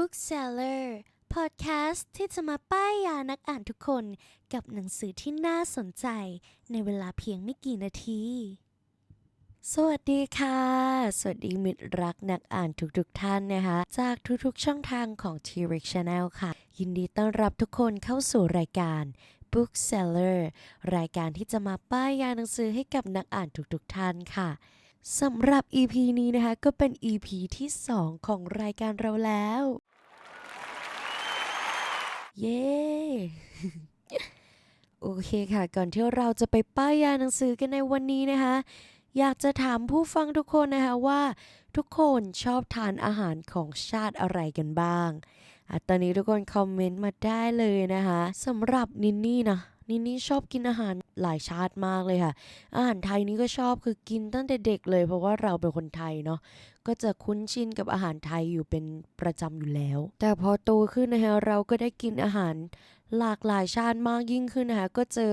Bookseller พอดแคสต์ที่จะมาป้ายยานักอ่านทุกคนกับหนังสือที่น่าสนใจในเวลาเพียงไม่กี่นาที สวัสดีค่ะ สวัสดีมิตรรักนักอ่านทุกๆทท่านนะคะ จากทุกๆช่องทางของ T-Rex Channel ค่ะ ยินดีต้อนรับทุกคนเข้าสู่รายการ Bookseller รายการที่จะมาป้ายยาหนังสือให้กับนักอ่านทุกๆท่านค่ะ สำหรับ EP นี้นะคะ ก็เป็น EP ที่ 2 ของรายการเราแล้ว เย้ โอเคค่ะ ก่อนที่เราจะไปป้ายยาหนังสือกันในวันนี้นะคะ อยากจะถามผู้ฟังทุกคนนะคะว่า ทุกคนชอบทานอาหารของชาติอะไรกันบ้างอตอนนี้ทุกคนคอมเมนต์มาได้เลยนะคะสำหรับนินนี่นะ นินนี่ชอบกินอาหารหลายชาติมากเลยค่ะ อาหารไทยนี่ก็ชอบคือกินตั้งแต่เด็กเลย เพราะว่าเราเป็นคนไทยเนาะก็จะคุ้นชินกับอาหารไทยอยู่เป็นประจำอยู่แล้ว แต่พอโตขึ้นนะคะเราก็ได้กินอาหารหลากหลายชาติมากยิ่งขึ้นนะคะก็เจอ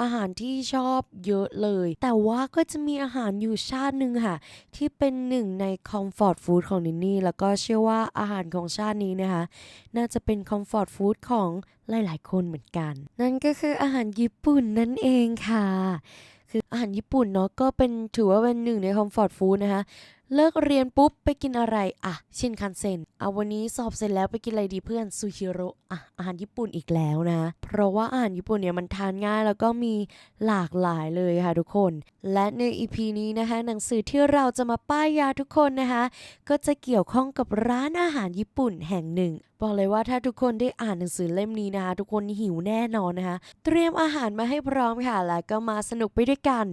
อาหารที่ชอบเยอะเลย แต่ว่าก็จะมีอาหารอยู่ชาติหนึ่งค่ะ ที่เป็นหนึ่งในคอมฟอร์ตฟู้ดของนินนี่แล้วก็เชื่อว่าอาหารของชาตินี้นะคะ น่าจะเป็นคอมฟอร์ตฟู้ดของหลาย ๆ คนเหมือนกัน นั่นก็คืออาหารญี่ปุ่นนั่นเองค่ะ คืออาหารญี่ปุ่นเนาะก็เป็นถือว่าเป็นหนึ่งในคอมฟอร์ตฟู้ดนะคะ เลิกเรียนปุ๊บไปกินอะไรอะชินคันเซ็นเอาวันนี้สอบเสร็จแล้วไปกินอะไรดีเพื่อนซูชิโร่อะอาหารญี่ปุ่นอีกแล้วนะ เพราะว่าอาหารญี่ปุ่นเนี่ยมันทานง่ายแล้วก็มีหลากหลายเลยค่ะทุกคน และในอีพีนี้นะคะ หนังสือที่เราจะมาป้ายยาทุกคนนะคะ ก็จะเกี่ยวข้องกับร้านอาหารญี่ปุ่นแห่งหนึ่งบอกเลยว่าถ้าทุกคนได้อ่านหนังสือเล่มนี้นะคะ ทุกคนหิวแน่นอนนะคะ เตรียมอาหารมาให้พร้อมค่ะ แล้วก็มาสนุกไปด้วยกัน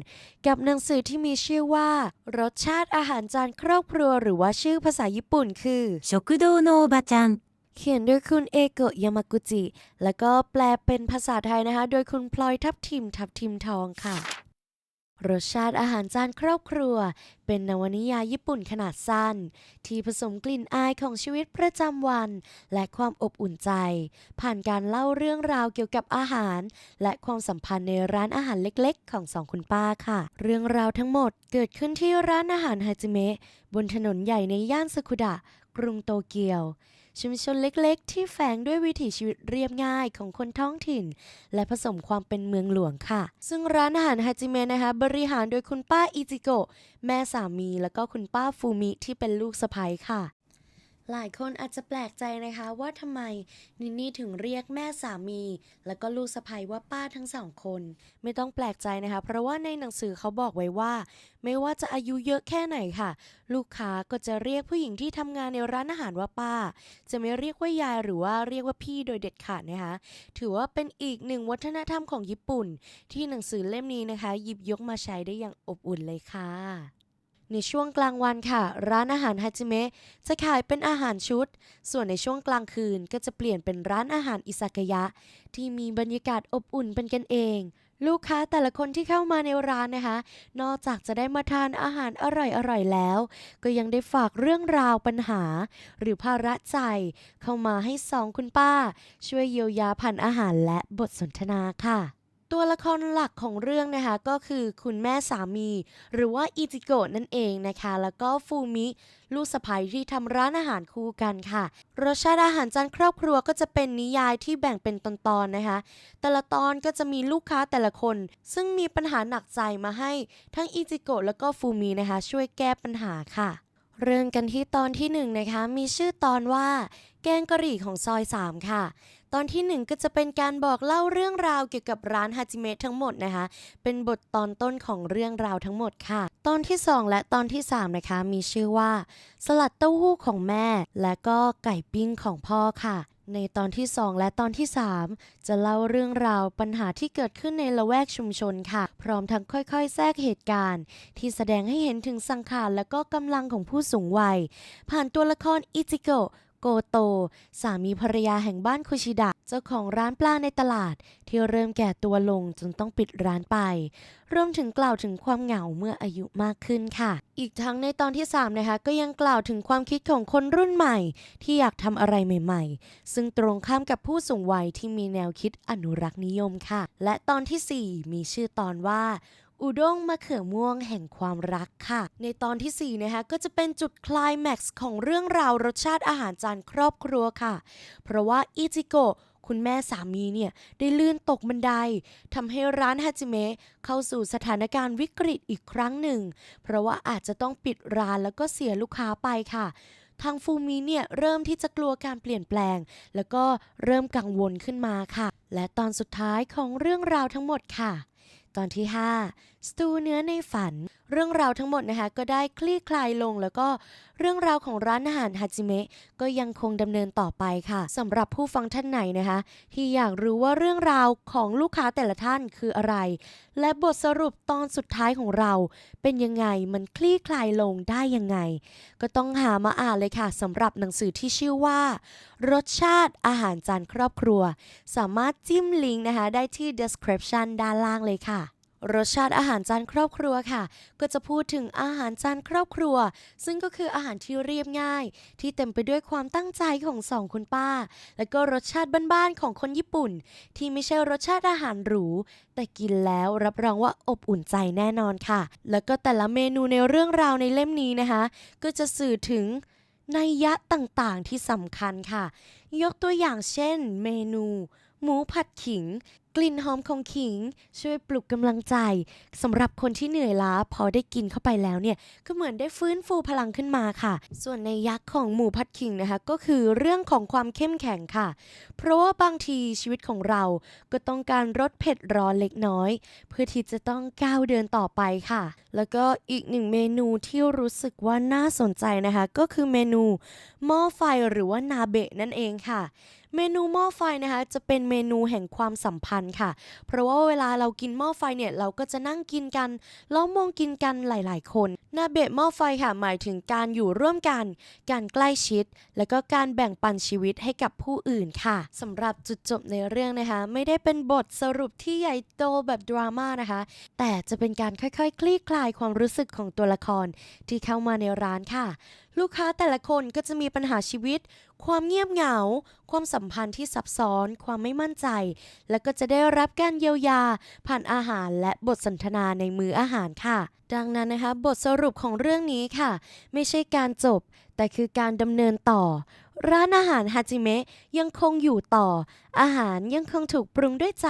กับหนังสือที่มีชื่อว่า รสชาติอาหารจาครอบครัว หรือว่าชื่อภาษาญี่ปุ่นคือ 食堂のおばちゃん เขียนโดยคุณเอโกะยามากุจิ แล้วก็แปลเป็นภาษาไทยนะคะ โดยคุณพลอยทับทิมทับทิมทองค่ะ รสชาติอาหารจานครอบครัว เป็นนวนิยายญี่ปุ่นขนาดสั้น ที่ผสมกลิ่นอายของชีวิตประจำวัน และความอบอุ่นใจ ผ่านการเล่าเรื่องราวเกี่ยวกับอาหาร และความสัมพันธ์ในร้านอาหารเล็กๆ ของสองคุณป้าค่ะ เรื่องราวทั้งหมดเกิดขึ้นที่ร้านอาหารฮาจิเมะบนถนนใหญ่ในย่านซากุดะ กรุงโตเกียว ชุมชนเล็กๆ ที่แฝงด้วยวิถีชีวิตเรียบง่ายของคนท้องถิ่น และผสมความเป็นเมืองหลวงค่ะ ซึ่งร้านอาหารฮาจิเมะนะคะ บริหารโดยคุณป้าอิจิโกะแม่สามีแล้วก็คุณป้าฟูมิที่เป็นลูกสะใภ้ค่ะ หลายคนอาจจะแปลกใจนะคะว่าทำไมนินนี่ถึงเรียกแม่สามี แล้วก็ลูกสะใภ้ว่าป้าทั้งสองคน ไม่ต้องแปลกใจนะคะ เพราะว่าในหนังสือเขาบอกไว้ว่า ไม่ว่าจะอายุเยอะแค่ไหนค่ะ ลูกค้าก็จะเรียกผู้หญิงที่ทำงานในร้านอาหารว่าป้า จะไม่เรียกว่ายายหรือว่าเรียกว่าพี่โดยเด็ดขาดนะคะถือว่าเป็นอีกหนึ่งวัฒนธรรมของญี่ปุ่น ที่หนังสือเล่มนี้นะคะ หยิบยกมาใช้ได้อย่างอบอุ่นเลยค่ะ ในช่วงกลางวันค่ะ ร้านอาหารฮาจิเมะจะขายเป็นอาหารชุด ส่วนในช่วงกลางคืนก็จะเปลี่ยนเป็นร้านอาหารอิซากายะ ที่มีบรรยากาศอบอุ่นเป็นกันเอง ลูกค้าแต่ละคนที่เข้ามาในร้านนะคะ นอกจากจะได้มาทานอาหารอร่อยๆแล้ว ก็ยังได้ฝากเรื่องราวปัญหา หรือภาระใจ เข้ามาให้สองคุณป้า ช่วยเยียวยาผ่านอาหารและบทสนทนาค่ะ ตัวละครหลักของเรื่องนะคะก็คือคุณแม่สามี หรือว่าอิจิโกะนั่นเองนะคะ แล้วก็ฟูมิลูกสะใภ้ที่ทำร้านอาหารคู่กันค่ะ รสชาติอาหารจานครอบครัวก็จะเป็นนิยายที่แบ่งเป็นตอนๆนะคะ แต่ละตอนก็จะมีลูกค้าแต่ละคน ซึ่งมีปัญหาหนักใจมาให้ทั้งอิจิโกะแล้วก็ฟูมินะคะ ช่วยแก้ปัญหาค่ะ เริ่มกันที่ตอนที่หนึ่งนะคะมีชื่อตอนว่า แกงกะหรี่ของซอย 3 ค่ะ ตอนที่หนึ่งก็จะเป็นการบอกเล่าเรื่องราวเกี่ยวกับร้านฮาจิเมะทั้งหมดนะคะ เป็นบทตอนต้นของเรื่องราวทั้งหมดค่ะ ตอนที่ 2 และตอนที่ 3 นะคะ มีชื่อว่า สลัดเต้าหู้ของแม่ และก็ไก่ปิ้งของพ่อค่ะ ในตอนที่ 2 และตอนที่ 3 จะเล่าเรื่องราวปัญหาที่เกิดขึ้นในละแวกชุมชนค่ะ พร้อมทั้งค่อยๆ แทรกเหตุการณ์ ที่แสดงให้เห็นถึงสังขารและก็กำลังของผู้สูงวัย ผ่านตัวละครอิจิโกะ โกโต สามีภรรยาแห่งบ้านคุชิดะ เจ้าของร้านปลาในตลาด ที่เริ่มแก่ตัวลงจนต้องปิดร้านไป รวมถึงกล่าวถึงความเหงาเมื่ออายุมากขึ้นค่ะ อีกทั้งในตอนที่ 3 นะคะ ก็ยังกล่าวถึงความคิดของคนรุ่นใหม่ ที่อยากทำอะไรใหม่ ๆ ซึ่งตรงข้ามกับผู้สูงวัยที่มีแนวคิดอนุรักษ์นิยมค่ะ และตอนทีสี่4 มีชื่อตอนว่า อุด้งมะเขือม่วงแห่งความรักค่ะ ในตอนทีสี่ 4 นะคะก็จะเป็นจุดคลายแม็กซ์ของเรื่องราวรสชาติอาหารจานครอบครัวค่ะ เพราะว่าอิจิโกะคุณแม่สามีเนี่ย ได้ลื่นตกบันไดทำให้ร้านฮาจิเมะเข้าสู่สถานการณ์วิกฤตอีกครั้งหนึ่ง เพราะว่าอาจจะต้องปิดร้านแล้วก็เสียลูกค้าไปค่ะทางฟูมิเนี่ยเริ่มที่จะกลัวการเปลี่ยนแปลง แล้วก็เริ่มกังวลขึ้นมาค่ะ และตอนสุดท้ายของเรื่องราวทั้งหมดค่ะ ตอนที่ 5 สตูเนื้อในฝัน เรื่องราวทั้งหมดนะคะก็ได้คลี่คลายลงแล้วก็เรื่องราวของร้านอาหารฮาจิเมะก็ยังคงดำเนินต่อไปค่ะสำหรับผู้ฟังท่านไหนนะคะ ที่อยากรู้ว่าเรื่องราวของลูกค้าแต่ละท่านคืออะไร และบทสรุปตอนสุดท้ายของเรา เป็นยังไงมันคลี่คลายลงได้ยังไง ก็ต้องหามาอ่านเลยค่ะสำหรับหนังสือที่ชื่อว่า รสชาติอาหารจานครอบครัว สามารถจิ้มลิงก์นะคะได้ที่ description ด้านล่างเลยค่ะ รสชาติอาหารจานครอบครัวค่ะ ก็จะพูดถึงอาหารจานครอบครัว ซึ่งก็คืออาหารที่เรียบง่าย ที่เต็มไปด้วยความตั้งใจของสองคุณป้า และก็รสชาติบ้านๆของคนญี่ปุ่น ที่ไม่ใช่รสชาติอาหารหรู แต่กินแล้วรับรองว่าอบอุ่นใจแน่นอนค่ะ แล้วก็แต่ละเมนูในเรื่องราวในเล่มนี้นะคะ ก็จะสื่อถึงนัยยะต่างๆที่สำคัญค่ะ ยกตัวอย่างเช่น เมนู หมูผัดขิง กลิ่นหอมของขิง ช่วยปลุกกำลังใจสำหรับคนที่เหนื่อยล้าพอได้กินเข้าไปแล้วเนี่ยก็เหมือนได้ฟื้นฟูพลังขึ้นมาค่ะ ส่วนในยักษ์ของหมูผัดขิงนะคะ ก็คือเรื่องของความเข้มแข็งค่ะ เพราะว่าบางทีชีวิตของเราก็ต้องการรสเผ็ดร้อนเล็กน้อย เพื่อที่จะต้องก้าวเดินต่อไปค่ะ แล้วก็อีกหนึ่งเมนูที่รู้สึกว่าน่าสนใจนะคะ ก็คือเมนูหม้อไฟหรือว่านาเบะนั่นเองค่ะ เมนูหม้อไฟนะคะจะเป็นเมนูแห่งความสัมพันธ์ค่ะ เพราะว่าเวลาเรากินหม้อไฟเนี่ยเราก็จะนั่งกินกันแล้วมองกินกันหลาย ๆ คนนาเบะหม้อไฟค่ะหมายถึงการอยู่ร่วมกัน การใกล้ชิด และก็การแบ่งปันชีวิตให้กับผู้อื่นค่ะสำหรับจุดจบในเรื่องนะคะ ไม่ได้เป็นบทสรุปที่ใหญ่โตแบบดราม่านะคะ แต่จะเป็นการค่อยๆ คลี่คลายความรู้สึกของตัวละครที่เข้ามาในร้านค่ะ ลูกค้าแต่ละคนก็จะมีปัญหาชีวิต ความเงียบเหงา ความสัมพันธ์ที่ซับซ้อน ความไม่มั่นใจ แล้วก็จะได้รับการเยียวยา ผ่านอาหารและบทสนทนาในมืออาหารค่ะ ดังนั้นนะคะ บทสรุปของเรื่องนี้ค่ะ ไม่ใช่การจบ แต่คือการดำเนินต่อ ร้านอาหารฮาจิเมะยังคงอยู่ต่อ อาหารยังคงถูกปรุงด้วยใจ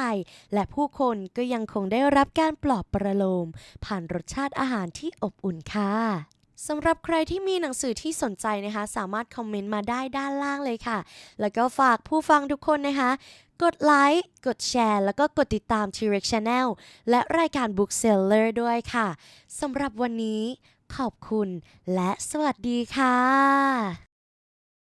และผู้คนก็ยังคงได้รับการปลอบประโลม ผ่านรสชาติอาหารที่อบอุ่นค่ะ สำหรับใครที่มีหนังสือที่สนใจนะคะ สามารถคอมเมนต์มาได้ด้านล่างเลยค่ะ แล้วก็ฝากผู้ฟังทุกคนนะคะ กดไลค์ กดแชร์ แล้วก็กดติดตาม T-Rex Channel และรายการ Bookseller ด้วยค่ะสำหรับวันนี้ขอบคุณและสวัสดีค่ะ